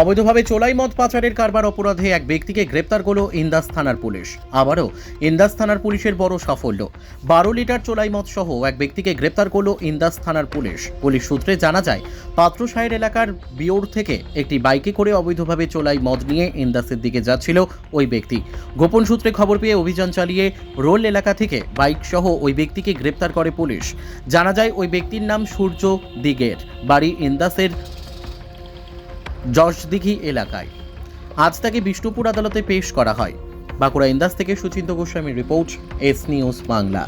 অবৈধভাবে চোলাই মদ পাচারের কারবার অপরাধে এক ব্যক্তিকে গ্রেপ্তার করল ইন্দাস থানার পুলিশ। আবারও ইন্দাস থানার পুলিশের বড় সাফল্য। বারো লিটার চোলাই মদ সহ এক ব্যক্তিকে গ্রেপ্তার করল ইন্দাস থানার পুলিশ। পুলিশ সূত্রে জানা যায়, পাত্রসাহের এলাকার বিওর থেকে একটি বাইকে করে অবৈধভাবে চোলাই মদ নিয়ে ইন্দাসের দিকে যাচ্ছিল ওই ব্যক্তি। গোপন সূত্রে খবর পেয়ে অভিযান চালিয়ে রোল এলাকা থেকে বাইক সহ ওই ব্যক্তিকে গ্রেপ্তার করে পুলিশ। জানা যায়, ওই ব্যক্তির নাম সূর্য দিগের। বাড়ি ইন্দাসের যশদিঘি এলাকায় আজ তাকে বিষ্ণুপুর আদালতে পেশ করা হয় বাঁকুড়া ইন্দাস থেকে সুচিন্ত গোস্বামীর report, S news Bangla